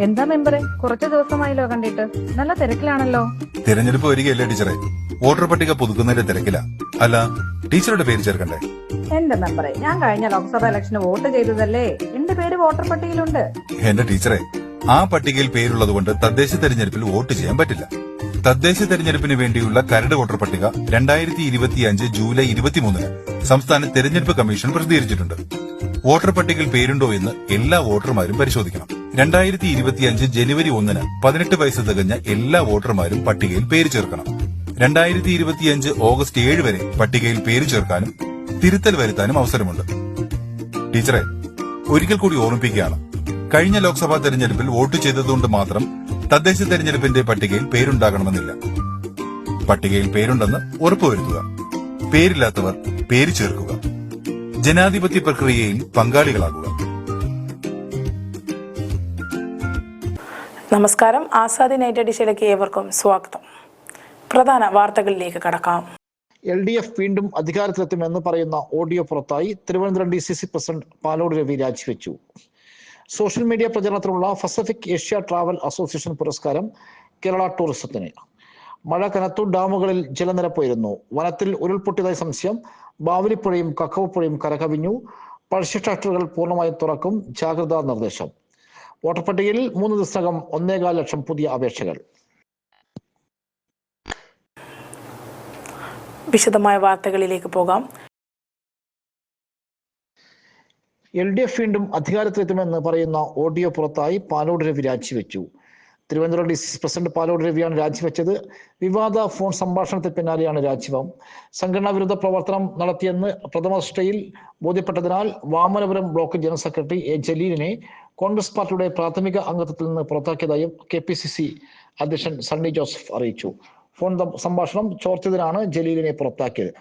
എന്താ മെമ്പറെ കുറച്ചു ദിവസമായല്ലോ കണ്ടിട്ട്. നല്ല തിരക്കിലാണല്ലോ. തിരഞ്ഞെടുപ്പ് വരികയല്ലേ ടീച്ചറെ? വോട്ടർ പട്ടിക പുതുക്കുന്നതിന്റെ തിരക്കിലാ. അല്ല ടീച്ചറുടെ പേര് ചേർക്കണ്ടേ? എന്റെ മെമ്പറെ ഞാൻ കഴിഞ്ഞ ലോക്സഭാ ഇലക്ഷന് വോട്ട് ചെയ്തതല്ലേ? എന്റെ പേര് വോട്ടർ പട്ടികയിലുണ്ട്. എന്റെ ടീച്ചറെ ആ പട്ടികയിൽ പേരുള്ളതുകൊണ്ട് തദ്ദേശ തെരഞ്ഞെടുപ്പിൽ വോട്ട് ചെയ്യാൻ പറ്റില്ല. തദ്ദേശ തെരഞ്ഞെടുപ്പിന് വേണ്ടിയുള്ള കരട് വോട്ടർ പട്ടിക രണ്ടായിരത്തി ഇരുപത്തിയഞ്ച് ജൂലൈ ഇരുപത്തിമൂന്നിന് സംസ്ഥാന തെരഞ്ഞെടുപ്പ് കമ്മീഷൻ പ്രസിദ്ധീകരിച്ചിട്ടുണ്ട്. വോട്ടർ പട്ടികയിൽ പേരുണ്ടോ എന്ന് എല്ലാ വോട്ടർമാരും പരിശോധിക്കണം. രണ്ടായിരത്തി ഇരുപത്തിയഞ്ച് ജനുവരി ഒന്നിന് പതിനെട്ട് വയസ്സ് തികഞ്ഞ എല്ലാ വോട്ടർമാരും പട്ടികയിൽ പേര് ചേർക്കണം. രണ്ടായിരത്തി ഇരുപത്തിയഞ്ച് ഓഗസ്റ്റ് ഏഴ് വരെ പട്ടികയിൽ പേര് ചേർക്കാനും തിരുത്തൽ വരുത്താനും അവസരമുണ്ട്. ടീച്ചറെ ഒരിക്കൽ കൂടി ഓർമ്മിപ്പിക്കുകയാണ്. കഴിഞ്ഞ ലോക്സഭാ തെരഞ്ഞെടുപ്പിൽ വോട്ട് ചെയ്തതുകൊണ്ട് മാത്രം തദ്ദേശ തെരഞ്ഞെടുപ്പിന്റെ പട്ടികയിൽ പേരുണ്ടാകണമെന്നില്ല. പട്ടികയിൽ പേരുണ്ടെന്ന് ഉറപ്പുവരുത്തുക പേരില്ലാത്തവർ പേര് ചേർക്കുക. ജനാധിപത്യ പ്രക്രിയയിൽ പങ്കാളികളാകുക. നമസ്കാരം. ആസാദി നൈറ്റ് അടിച്ചിടയ്ക്ക് ഏവർക്കും സ്വാഗതം. പ്രധാന വാർത്തകളിലേക്ക് കടക്കാം. എൽ ഡി എഫ് വീണ്ടും അധികാരത്തിലെത്തുമെന്ന് പറയുന്ന ഓഡിയോ പുറത്തായി Thiruvananthapuram D C C president Palode Ravi രാജിവെച്ചു. സോഷ്യൽ മീഡിയ പ്രചരണത്തിനുള്ള പസഫിക് ഏഷ്യ ട്രാവൽ അസോസിയേഷൻ പുരസ്കാരം കേരള ടൂറിസത്തിന്. മഴ കനത്തു ഡാമുകളിൽ ജലനിരപ്പ് ഉയരുന്നു വനത്തിൽ ഉരുൾപൊട്ടിയതായി സംശയം. ബാവലിപ്പുഴയും കക്കവപ്പുഴയും കരകവിഞ്ഞു. പഴശ്ശി ട്രാക്ടറുകൾ പൂർണമായും തുറക്കും. ജാഗ്രതാ നിർദ്ദേശം. വോട്ടർ പട്ടികയിൽ മൂന്ന് ദിവസകം ഒന്നേകാൽ ലക്ഷം പുതിയ അപേക്ഷകൾ. വിശദമായ വാർത്തകളിലേക്ക് പോകാം. എൽ ഡി എഫ് വീണ്ടും അധികാരത്തിലെത്തുമെന്ന് പറയുന്ന ഓഡിയോ പുറത്തായി പാലോട് രവി രാജിവെച്ചു. Thiruvananthapuram D C C president Palode രവിയാണ് രാജിവെച്ചത്. വിവാദ ഫോൺ സംഭാഷണത്തിന് പിന്നാലെയാണ് രാജിവം സംഘടനാ വിരുദ്ധ പ്രവർത്തനം നടത്തിയെന്ന് പ്രഥമ ദൃഷ്ടയിൽ ബോധ്യപ്പെട്ടതിനാൽ Vamanapuram block general secretary A ജലീലിനെ Congress പാർട്ടിയുടെ പ്രാഥമിക അംഗത്വത്തിൽ നിന്ന് പുറത്താക്കിയതായും കെ പി സി സി അധ്യക്ഷൻ സണ്ണി ജോസഫ് അറിയിച്ചു. ഫോൺ സംഭാഷണം ചോർച്ചതിനാണ് ജലീലിനെ പുറത്താക്കിയത്.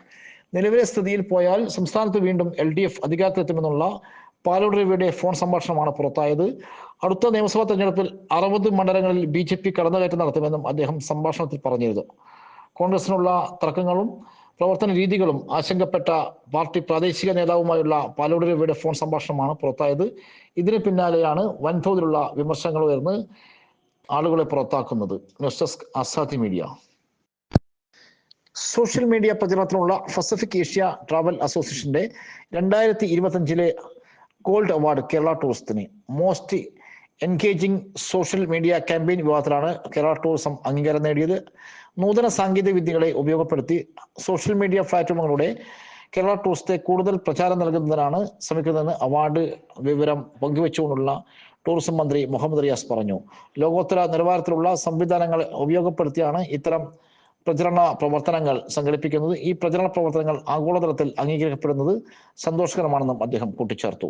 നിലവിലെ സ്ഥിതിയിൽ പോയാൽ സംസ്ഥാനത്ത് വീണ്ടും എൽ ഡി എഫ് അധികാരത്തിലെത്തുമെന്നുള്ള പാലോട് രവിയുടെ ഫോൺ സംഭാഷണമാണ് പുറത്തായത്. അടുത്ത നിയമസഭാ തെരഞ്ഞെടുപ്പിൽ അറുപത് മണ്ഡലങ്ങളിൽ ബി ജെ പി കടന്നുകയറ്റം നടത്തുമെന്നും അദ്ദേഹം സംഭാഷണത്തിൽ പറഞ്ഞിരുന്നു. കോൺഗ്രസിനുള്ള തർക്കങ്ങളും പ്രവർത്തന രീതികളും ആശങ്കപ്പെട്ട പാർട്ടി പ്രാദേശിക നേതാവുമായുള്ള പാലോട് രവിയുടെ ഫോൺ സംഭാഷണമാണ് പുറത്തായത്. ഇതിന് പിന്നാലെയാണ് വൻതോതിലുള്ള വിമർശനങ്ങൾ ഉയർന്ന് ആളുകളെ പുറത്താക്കുന്നത്. News desk Azadi media. Social media പ്രചരണത്തിനുള്ള Pacific Asia travel അസോസിയേഷന്റെ രണ്ടായിരത്തി ഇരുപത്തഞ്ചിലെ ഗോൾഡ് അവാർഡ് കേരള ടൂറിസത്തിന് most engaging social media campaign വിഭാഗത്തിലാണ് കേരള ടൂറിസം അംഗീകാരം നേടിയത്. നൂതന സാങ്കേതിക വിദ്യകളെ ഉപയോഗപ്പെടുത്തി സോഷ്യൽ മീഡിയ പ്ലാറ്റ്ഫോമുകളുടെ കേരള ടൂറിസത്തെ കൂടുതൽ പ്രചാരം നൽകുന്നതിനാണ് ശ്രമിക്കുന്നതെന്ന് അവാർഡ് വിവരം പങ്കുവെച്ചുകൊണ്ടുള്ള ടൂറിസം മന്ത്രി മുഹമ്മദ് റിയാസ് പറഞ്ഞു. ലോകോത്തര നിലവാരത്തിലുള്ള സംവിധാനങ്ങൾ ഉപയോഗപ്പെടുത്തിയാണ് ഇത്തരം പ്രചരണ പ്രവർത്തനങ്ങൾ സംഘടിപ്പിക്കുന്നത്. ഈ പ്രചരണ പ്രവർത്തനങ്ങൾ ആഗോളതലത്തിൽ അംഗീകരിക്കപ്പെടുന്നത് സന്തോഷകരമാണെന്നും അദ്ദേഹം കൂട്ടിച്ചേർത്തു.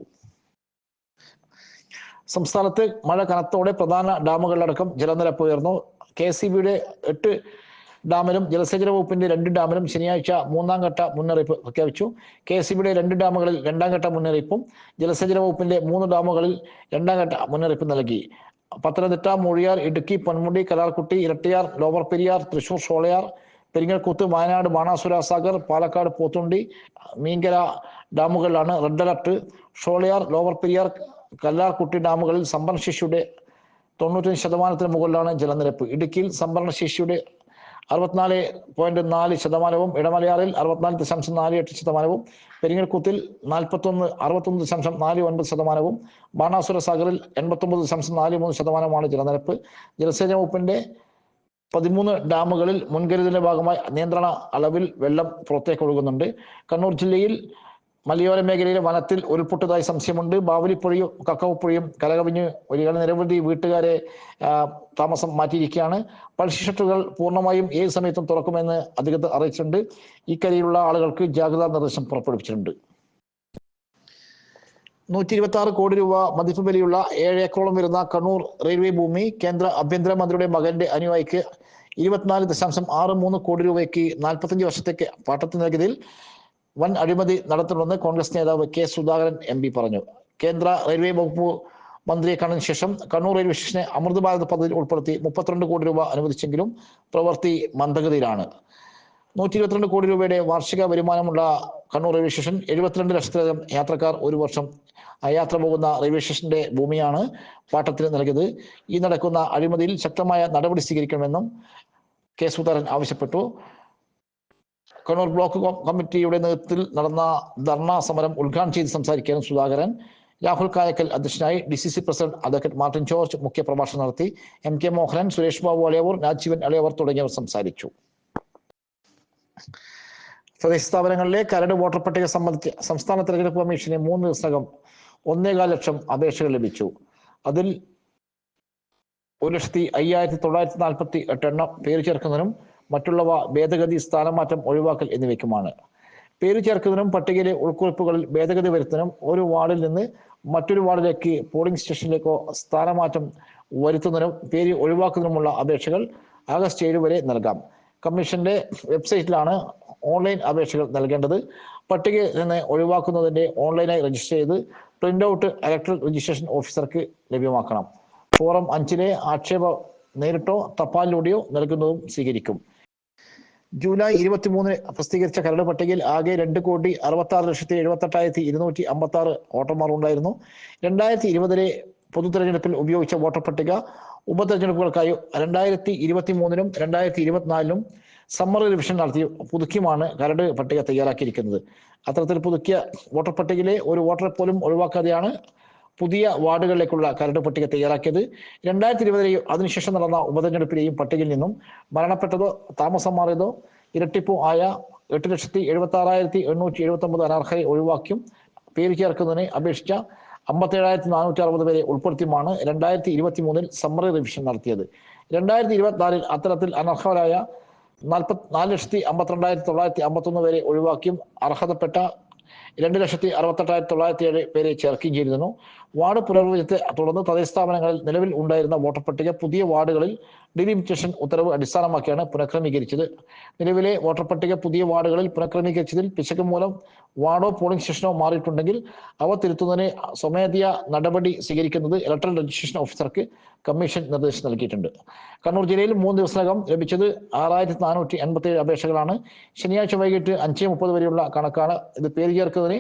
സംസ്ഥാനത്ത് മഴ കനത്തോടെ പ്രധാന ഡാമുകളിലടക്കം ജലനിരപ്പ് ഉയർന്നു. കെ എസ് എട്ട് ഡാമിലും ജലസേചന വകുപ്പിന്റെ രണ്ട് ഡാമിലും ശനിയാഴ്ച മൂന്നാം ഘട്ട മുന്നറിയിപ്പ് പ്രഖ്യാപിച്ചു. കെ എസ് രണ്ട് ഡാമുകളിൽ രണ്ടാം ഘട്ട മുന്നറിയിപ്പും ജലസേചന വകുപ്പിന്റെ മൂന്ന് ഡാമുകളിൽ രണ്ടാം ഘട്ട മുന്നറിയിപ്പ് നൽകി. Pathanamthitta Moozhiyar Idukki Ponmudi Kallarkutty Erattayar lower Periyar Thrissur Sholayar Peringalkuthu Wayanad Banasura Sagar Palakkad Pothundi Meenkara ഡാമുകളിലാണ് red alert. Sholayar Lower Periyar Kallarkutty ഡാമുകളിൽ സംഭരണശേഷിയുടെ തൊണ്ണൂറ്റഞ്ച് ശതമാനത്തിന് മുകളിലാണ് ജലനിരപ്പ്. ഇടുക്കിയിൽ സംഭരണശേഷിയുടെ അറുപത്തിനാല് പോയിന്റ് നാല് ശതമാനവും ഇടമലയാറിൽ അറുപത്തിനാല് ദശാംശം നാല് എട്ട് ശതമാനവും പെരിങ്ങൽക്കുത്തിൽ നാൽപ്പത്തൊന്ന് അറുപത്തൊന്ന് ദശാംശം നാല് ഒൻപത് ശതമാനവും ബാണാസുര സാഗറിൽ എൺപത്തൊമ്പത് ദശാംശം നാല് മൂന്ന് ശതമാനമാണ് ജലനിരപ്പ്. ജലസേചന വകുപ്പിന്റെ പതിമൂന്ന് ഡാമുകളിൽ മുൻകരുതലിന്റെ ഭാഗമായി നിയന്ത്രണ അളവിൽ വെള്ളം പുറത്തേക്ക് ഒഴുകുന്നുണ്ട് കണ്ണൂർ ജില്ലയിൽ മലയോര മേഖലയിലെ വനത്തിൽ ഉരുൾപൊട്ടതായി സംശയമുണ്ട്. ബാവലിപ്പുഴയും കക്കവപ്പുഴയും കലകവിഞ്ഞ് ഒരു നിരവധി വീട്ടുകാരെ താമസം മാറ്റിയിരിക്കുകയാണ്. പൾസി ഷട്ടറുകൾ പൂർണമായും ഏത് സമയത്തും തുറക്കുമെന്ന് അധികൃതർ അറിയിച്ചിട്ടുണ്ട്. ഇക്കരയിലുള്ള ആളുകൾക്ക് ജാഗ്രതാ നിർദ്ദേശം പുറപ്പെടുവിച്ചിട്ടുണ്ട്. നൂറ്റി ഇരുപത്തി ആറ് കോടി രൂപ മതിപ്പ് വിലയുള്ള ഏഴ് വരുന്ന കണ്ണൂർ റെയിൽവേ ഭൂമി കേന്ദ്ര ആഭ്യന്തരമന്ത്രിയുടെ മകന്റെ അനുയായിക്ക് ഇരുപത്തിനാല് ദശാംശം ആറ് മൂന്ന് കോടി രൂപയ്ക്ക് നാൽപ്പത്തഞ്ച് വർഷത്തേക്ക് പാട്ടത്തിന് നൽകിയതിൽ വൻ അഴിമതി നടത്തുമെന്ന് കോൺഗ്രസ് നേതാവ് കെ സുധാകരൻ എം പി പറഞ്ഞു. കേന്ദ്ര റെയിൽവേ വകുപ്പ് മന്ത്രിയെ കാണുന്ന ശേഷം കണ്ണൂർ റെയിൽവേ സ്റ്റേഷനെ അമൃത് ഭാരത് പദ്ധതിയിൽ ഉൾപ്പെടുത്തി മുപ്പത്തിരണ്ട് കോടി രൂപ അനുവദിച്ചെങ്കിലും പ്രവൃത്തി മന്ദഗതിയിലാണ്. നൂറ്റി ഇരുപത്തിരണ്ട് കോടി രൂപയുടെ വാർഷിക വരുമാനമുള്ള കണ്ണൂർ റെയിൽവേ സ്റ്റേഷൻ എഴുപത്തിരണ്ട് ലക്ഷത്തിലധികം യാത്രക്കാർ ഒരു വർഷം യാത്ര പോകുന്ന റെയിൽവേ സ്റ്റേഷന്റെ ഭൂമിയാണ് പാട്ടത്തിന് നൽകിയത്. ഈ നടക്കുന്ന അഴിമതിയിൽ ശക്തമായ നടപടി സ്വീകരിക്കണമെന്നും കെ സുധാകരൻ ആവശ്യപ്പെട്ടു. കണ്ണൂർ ബ്ലോക്ക് കമ്മിറ്റിയുടെ നേതൃത്വത്തിൽ നടന്ന ധർണാ സമരം ഉദ്ഘാടനം ചെയ്ത് സംസാരിക്കാനും സുധാകരൻ രാഹുൽ കായക്കൽ അധ്യക്ഷനായി D C C president advocate Martin George മുഖ്യ പ്രഭാഷണം നടത്തി എം കെ മോഹനൻ സുരേഷ് ബാബു അളയവൂർ രാജീവൻ അളയവർ തുടങ്ങിയവർ സംസാരിച്ചു. പ്രദേശ സ്ഥാപനങ്ങളിലെ കരട് വോട്ടർ പട്ടിക സംബന്ധിച്ച് സംസ്ഥാന തെരഞ്ഞെടുപ്പ് കമ്മീഷന് മൂന്ന് ദിവസം ഒന്നേകാൽ ലക്ഷം അപേക്ഷകൾ ലഭിച്ചു. അതിൽ ഒരു ലക്ഷത്തി അയ്യായിരത്തി തൊള്ളായിരത്തി നാൽപ്പത്തി എട്ട് എണ്ണം പേര് ചേർക്കുന്നതിനും മറ്റുള്ളവ ഭേദഗതി സ്ഥാനമാറ്റം ഒഴിവാക്കൽ എന്നിവയ്ക്കുമാണ്. പേര് ചേർക്കുന്നതിനും പട്ടികയിലെ ഉൾക്കുറിപ്പുകളിൽ ഭേദഗതി വരുത്തുന്നതിനും ഒരു വാർഡിൽ നിന്ന് മറ്റൊരു വാർഡിലേക്ക് പോളിംഗ് സ്റ്റേഷനിലേക്കോ സ്ഥാനമാറ്റം വരുത്തുന്നതിനും പേര് ഒഴിവാക്കുന്നതിനുമുള്ള അപേക്ഷകൾ ആഗസ്റ്റ് ഏഴ് വരെ നൽകാം. കമ്മീഷന്റെ വെബ്സൈറ്റിലാണ് ഓൺലൈൻ അപേക്ഷകൾ നൽകേണ്ടത്. പട്ടികയിൽ നിന്ന് ഒഴിവാക്കുന്നതിന്റെ ഓൺലൈനായി രജിസ്റ്റർ ചെയ്ത് പ്രിന്റ് ഔട്ട് ഇലക്ട്രൽ രജിസ്ട്രേഷൻ ഓഫീസർക്ക് ലഭ്യമാക്കണം. ഫോറം അഞ്ചിലെ ആക്ഷേപ നേരിട്ടോ തപാലിലൂടെയോ നൽകുന്നതും സ്വീകരിക്കും. ജൂലൈ ഇരുപത്തിമൂന്നിന് പ്രസിദ്ധീകരിച്ച കരട് പട്ടികയിൽ ആകെ രണ്ട് കോടി അറുപത്തി ആറ് ലക്ഷത്തി എഴുപത്തി എട്ടായിരത്തി ഇരുന്നൂറ്റി അമ്പത്തി ആറ് വോട്ടർമാർ ഉണ്ടായിരുന്നു. രണ്ടായിരത്തി ഇരുപതിലെ പൊതു തെരഞ്ഞെടുപ്പിൽ ഉപയോഗിച്ച വോട്ടർ പട്ടിക ഉപതെരഞ്ഞെടുപ്പുകൾക്കായി രണ്ടായിരത്തി ഇരുപത്തി മൂന്നിലും രണ്ടായിരത്തി ഇരുപത്തിനാലിലും സമ്മർ റിവിഷൻ നടത്തി പുതുക്കിയുമാണ് കരട് പട്ടിക തയ്യാറാക്കിയിരിക്കുന്നത്. അത്തരത്തിൽ പുതുക്കിയ വോട്ടർ പട്ടികയിലെ ഒരു വോട്ടറെ പോലും ഒഴിവാക്കാതെയാണ് പുതിയ വാർഡുകളിലേക്കുള്ള കരട് പട്ടിക തയ്യാറാക്കിയത് രണ്ടായിരത്തി ഇരുപതിലെയും അതിനുശേഷം നടന്ന ഉപതെരഞ്ഞെടുപ്പിലെയും പട്ടികയിൽ നിന്നും മരണപ്പെട്ടതോ താമസം മാറിയതോ ഇരട്ടിപ്പോ ആയ എട്ട് ലക്ഷത്തി എഴുപത്തി ആറായിരത്തി എണ്ണൂറ്റി എഴുപത്തി ഒമ്പത് അനർഹരെ ഒഴിവാക്കിയും പേര് ചേർക്കുന്നതിനെ അപേക്ഷിച്ച അമ്പത്തേഴായിരത്തി നാനൂറ്റി അറുപത് പേരെ ഉൾപ്പെടുത്തിയുമാണ് രണ്ടായിരത്തി ഇരുപത്തി മൂന്നിൽ സമ്മറി റിവിഷൻ നടത്തിയത്. രണ്ടായിരത്തി ഇരുപത്തിനാലിൽ അത്തരത്തിൽ അനർഹരായ നാൽപ്പത്തി നാല് ലക്ഷത്തി അമ്പത്തിരണ്ടായിരത്തി തൊള്ളായിരത്തി അമ്പത്തൊന്ന് പേരെ ഒഴിവാക്കിയും അർഹതപ്പെട്ട രണ്ട് ലക്ഷത്തി അറുപത്തെട്ടായിരത്തി തൊള്ളായിരത്തി ഏഴ് പേരെ ചേർക്കുകയും ചെയ്തിരുന്നു. വാർഡ് പുനർവിഭജനത്തെ തുടർന്ന് തദ്ദേശ സ്ഥാപനങ്ങളിൽ നിലവിൽ ഉണ്ടായിരുന്ന വോട്ടർ പട്ടിക പുതിയ വാർഡുകളിൽ ഡിലിമിറ്റേഷൻ ഉത്തരവ് അടിസ്ഥാനമാക്കിയാണ് പുനഃക്രമീകരിച്ചത്. നിലവിലെ വോട്ടർ പട്ടിക പുതിയ വാർഡുകളിൽ പുനഃക്രമീകരിച്ചതിൽ പിശക് മൂലം വാർഡോ പോളിംഗ് സ്റ്റേഷനോ മാറിയിട്ടുണ്ടെങ്കിൽ അവ തിരുത്തുന്നതിന് സ്വമേധയാ നടപടി സ്വീകരിക്കുന്നത് ഇലക്ട്രൽ രജിസ്ട്രേഷൻ ഓഫീസർക്ക് കമ്മീഷൻ നിർദ്ദേശം നൽകിയിട്ടുണ്ട്. കണ്ണൂർ ജില്ലയിൽ മൂന്ന് ദിവസത്തിനകം ലഭിച്ചത് ആറായിരത്തി നാനൂറ്റി എൺപത്തി ഏഴ് അപേക്ഷകളാണ്. ശനിയാഴ്ച വൈകിട്ട് അഞ്ച് മുപ്പത് വരെയുള്ള കണക്കാണ് ഇത് പേര് ചേർക്കുന്നതിന്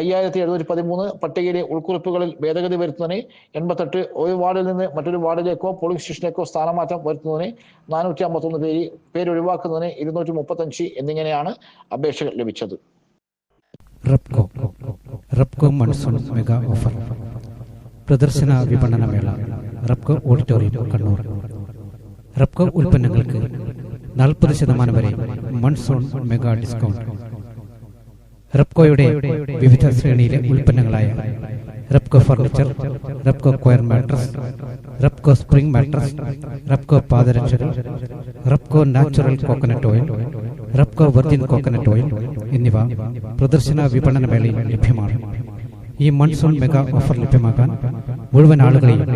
അയ്യായിരത്തി എഴുന്നൂറ്റി പതിമൂന്ന് പട്ടികയിലെ ഉൾക്കുറിപ്പുകളിൽ ഭേദഗതി വരുത്തുന്നതിന് എൺപത്തെട്ട് ഒരു വാർഡിൽ നിന്ന് മറ്റൊരു വാർഡിലേക്കോ പോളിംഗ് സ്റ്റേഷനിലേക്കോ സ്ഥാനമാറ്റം വരുത്തുന്നതിന് നാനൂറ്റി അമ്പത്തൊന്ന് പേര് പേരൊഴിവാക്കുന്നതിന് ഇരുന്നൂറ്റി മുപ്പത്തഞ്ച് എന്നിങ്ങനെയാണ് അപേക്ഷകൾ ലഭിച്ചത്. പ്രദർശന വിപണന മേള റെപ്കോ ഓഡിറ്റോറിയം കണ്ണൂർ. റെപ്കോ ഉൽപ്പന്നങ്ങൾക്ക് നാൽപ്പത് ശതമാനം വരെ മൺസൂൺ മെഗാ ഡിസ്കൗണ്ട്. റെപ്കോയുടെ വിവിധ ശ്രേണിയിലെ ഉൽപ്പന്നങ്ങളായ Repco furniture Repco coir mattress Repco spring mattress Repco പാദരക്ഷകൾ Repco natural coconut oil Repco virgin coconut oil എന്നിവ പ്രദർശന വിപണന മേളയിൽ ലഭ്യമാണ്. ഈ മൺസൂൺ മെഗാ ഓഫർ ലഭ്യമാക്കാൻ മുഴുവൻ ആളുകളെയും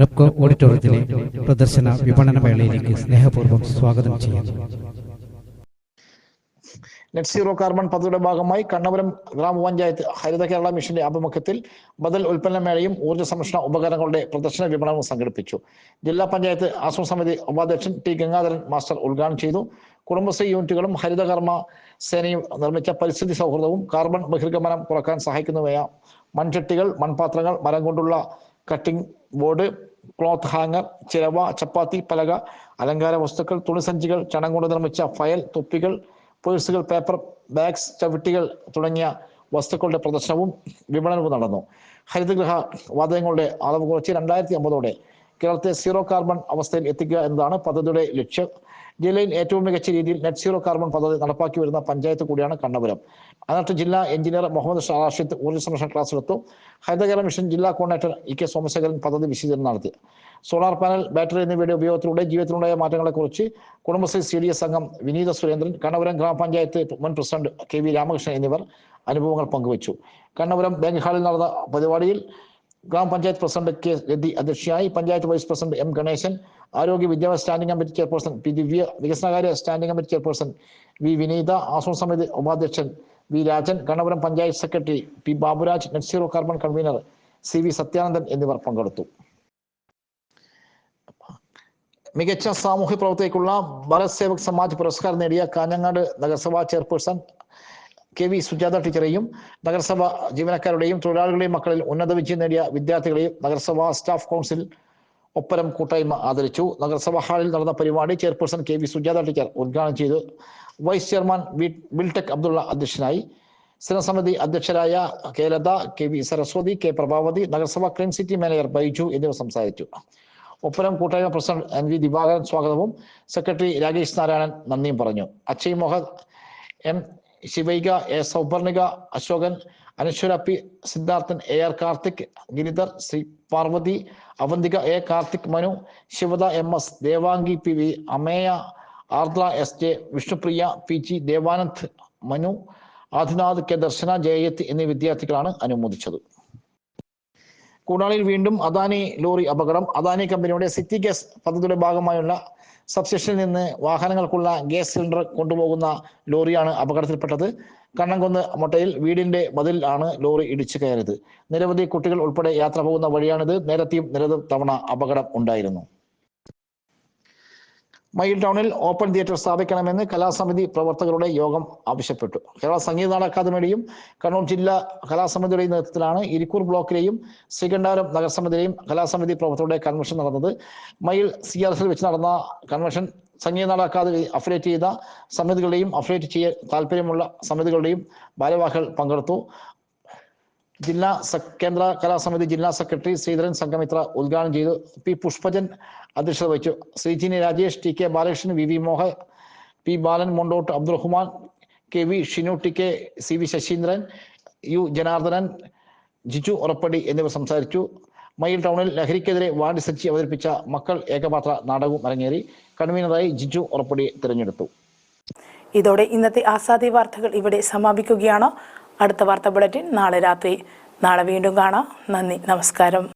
റെപ്കോ ഓഡിറ്റോറിയത്തിലെ പ്രദർശന വിപണന മേളയിലേക്ക് സ്നേഹപൂർവം സ്വാഗതം ചെയ്യുന്നു. നെറ്റ് സീറോ കാർബൺ പദ്ധതിയുടെ ഭാഗമായി കണ്ണപുരം ഗ്രാമപഞ്ചായത്ത് ഹരിത കേരള മിഷന്റെ ആഭിമുഖ്യത്തിൽ ബദൽ ഉൽപ്പന്ന മേളയും ഊർജ സംരക്ഷണ ഉപകരണങ്ങളുടെ പ്രദർശന വിപണനവും സംഘടിപ്പിച്ചു. ജില്ലാ പഞ്ചായത്ത് ആശ്രമ സമിതി ഉപാധ്യക്ഷൻ ടി ഗംഗാധരൻ മാസ്റ്റർ ഉദ്ഘാടനം ചെയ്തു. കുടുംബശ്രീ യൂണിറ്റുകളും ഹരിതകർമ്മ സേനയും നിർമ്മിച്ച പരിസ്ഥിതി സൗഹൃദവും കാർബൺ ബഹിർഗമനം കുറയ്ക്കാൻ സഹായിക്കുന്നവയ. മൺചട്ടികൾ മൺപാത്രങ്ങൾ മരം കൊണ്ടുള്ള കട്ടിംഗ് ബോർഡ് ക്ലോത്ത് ഹാങ്ങർ ചിലവ ചപ്പാത്തി പലക അലങ്കാര വസ്തുക്കൾ തുണിസഞ്ചികൾ ചണം കൊണ്ട് നിർമ്മിച്ച ഫയൽ തൊപ്പികൾ പേഴ്സുകൾ പേപ്പർ ബാഗ്സ് ചവിട്ടികൾ തുടങ്ങിയ വസ്തുക്കളുടെ പ്രദർശനവും വിപണനവും നടന്നു. ഹരിതഗൃഹ വാതകങ്ങളുടെ അളവ് കുറച്ച് രണ്ടായിരത്തി അമ്പതോടെ കേരളത്തെ സീറോ കാർബൺ അവസ്ഥയിൽ എത്തിക്കുക എന്നതാണ് പദ്ധതിയുടെ ലക്ഷ്യം. ജില്ലയിൽ ഏറ്റവും മികച്ച രീതിയിൽ നെറ്റ് സീറോ കാർബൺ പദ്ധതി നടപ്പാക്കി വരുന്ന പഞ്ചായത്ത് കൂടിയാണ് കണ്ണപുരം. അതിനകത്ത് ജില്ലാ എഞ്ചിനീയർ മുഹമ്മദ് ഷാഷിദ് ഊർജ സംരക്ഷണ ക്ലാസ് എടുത്തു ഹരിതകേരള മിഷൻ ജില്ലാ കോർഡിനേറ്റർ ഇ കെ സോമശേഖരൻ പദ്ധതി വിശദീകരണം നടത്തി. സോളാർ പാനൽ ബാറ്ററി എന്നിവയുടെ ഉപയോഗത്തിലൂടെ ജീവിതത്തിലുണ്ടായ മാറ്റങ്ങളെക്കുറിച്ച് കുടുംബശ്രീ സി ഡി എസ് അംഗം വിനീത സുരേന്ദ്രൻ കണ്ണപുരം ഗ്രാമപഞ്ചായത്ത് മുൻ പ്രസിഡന്റ് കെ വി രാമകൃഷ്ണൻ എന്നിവർ അനുഭവങ്ങൾ പങ്കുവച്ചു. കണ്ണപുരം ബാങ്ക് ഹാളിൽ നടന്ന പരിപാടിയിൽ ഗ്രാമപഞ്ചായത്ത് പ്രസിഡന്റ് കെ രതി അധ്യക്ഷയായി panchayat vice president M Ganesan ആരോഗ്യ വിദ്യാഭ്യാസ standing committee chairperson P Divya വികസനകാര്യ standing committee chairperson V Vineetha ആശ്രമ സമിതി ഉപാധ്യക്ഷൻ V Rajan Kannapuram panchayat secretary P Baburaj net zero carbon convener C V Sathyanandan എന്നിവർ പങ്കെടുത്തു. മികച്ച സാമൂഹ്യ പ്രവർത്തകയ്ക്കുള്ള ഭരത് സേവക് സമാജ് പുരസ്കാരം നേടിയ കാഞ്ഞങ്ങാട് നഗരസഭാ ചെയർപേഴ്സൺ കെ വി സുജാത ടീച്ചറെയും നഗരസഭ ജീവനക്കാരുടെയും തൊഴിലാളികളുടെയും മക്കളിൽ ഉന്നത വിജയം നേടിയ വിദ്യാർത്ഥികളെയും നഗരസഭാ സ്റ്റാഫ് കൗൺസിൽ ഒപ്പരം കൂട്ടായ്മ ആദരിച്ചു. നഗരസഭാ ഹാളിൽ നടന്ന പരിപാടി chairperson K V Sujatha teacher ഉദ്ഘാടനം ചെയ്തു. വൈസ് ചെയർമാൻ ബിൽടെക് അബ്ദുള്ള അധ്യക്ഷനായി. സ്ഥിരസമിതി അധ്യക്ഷരായ K Latha K V Saraswathi K Prabhavathi നഗരസഭ ക്ലീൻ സിറ്റി മാനേജർ ബൈജു എന്നിവർ സംസാരിച്ചു. ഒപ്പരം കൂട്ടായ്മ പ്രസിഡന്റ് എൻ വി ദിവാകരൻ സ്വാഗതവും സെക്രട്ടറി രാകേഷ് നാരായണൻ നന്ദിയും പറഞ്ഞു. Akshay Mohan M Shivaika A Souparnika Ashokan Anaswara P Siddharthan A R Karthik Giridhar Sree Parvathi Avanthika A Karthik Manu Shivada M S Devangi P V Ameya Ardra S J Vishnupriya P G Devanand Manu Adinath K Darshana Jayath എന്നീ വിദ്യാർത്ഥികളാണ് അനുമോദിച്ചത്. കൂടാളിയിൽ വീണ്ടും Adani lorry അപകടം. അദാനി കമ്പനിയുടെ city gas പദ്ധതിയുടെ ഭാഗമായുള്ള സബ്സ്റ്റേഷനിൽ നിന്ന് വാഹനങ്ങൾക്കുള്ള gas cylinder കൊണ്ടുപോകുന്ന ലോറിയാണ് അപകടത്തിൽപ്പെട്ടത്. കണ്ണംകുന്ന് മൊട്ടയിൽ വീടിന്റെ മതിൽ ആണ് ലോറി ഇടിച്ചു കയറിയത്. നിരവധി കുട്ടികൾ ഉൾപ്പെടെ യാത്ര പോകുന്ന വഴിയാണിത്. നേരത്തെയും നിരവധി തവണ അപകടം ഉണ്ടായിരുന്നു. മയിൽ ടൗണിൽ ഓപ്പൺ തിയേറ്റർ സ്ഥാപിക്കണമെന്ന് കലാസമിതി പ്രവർത്തകരുടെ യോഗം ആവശ്യപ്പെട്ടു. കേരള സംഗീത നാടക അക്കാദമിയുടെയും കണ്ണൂർ ജില്ലാ കലാസമിതിയുടെയും നേതൃത്വത്തിലാണ് ഇരിക്കൂർ ബ്ലോക്കിലെയും ശ്രീകണ്ഠാരം നഗരസമിതിയിലെയും കലാസമിതി പ്രവർത്തകരുടെ കൺവെൻഷൻ നടന്നത്. മയിൽ സി ആർ എസിൽ വെച്ച് നടന്ന convention Sangeetha Nataka academy affiliate ചെയ്ത സമിതികളുടെയും അഫിലേറ്റ് ചെയ്യാൻ താല്പര്യമുള്ള സമിതികളുടെയും ഭാരവാഹികൾ പങ്കെടുത്തു. ജില്ലാ കേന്ദ്ര കലാസമിതി ജില്ലാ സെക്രട്ടറി ശ്രീധരൻ സംഘമിത്ര ഉദ്ഘാടനം ചെയ്തു. പി പുഷ്പജൻ അധ്യക്ഷത വഹിച്ചു. Sreejini Rajesh T K Balakrishnan V V Mohan P Balan Mundot Abdurahman K V Shinu T K C V Sasheendran U Janardhanan Jiju Urappadi എന്നിവർ സംസാരിച്ചു. മയിൽ ടൗണിൽ ലഹരിക്കെതിരെ വാർഡ് സച്ചി അവതരിപ്പിച്ച മക്കൾ ഏകപാത്ര നാടകവും അരങ്ങേറി. കൺവീനറായി ജിജു ഉറപ്പടി തിരഞ്ഞെടുത്തു. ഇതോടെ ഇന്നത്തെ ആസാദി വാർത്തകൾ ഇവിടെ സമാപിക്കുകയാണ്. അടുത്ത വാർത്താ ബുള്ളറ്റിൻ നാളെ രാത്രി. നാളെ വീണ്ടും കാണാം. നന്ദി. നമസ്കാരം.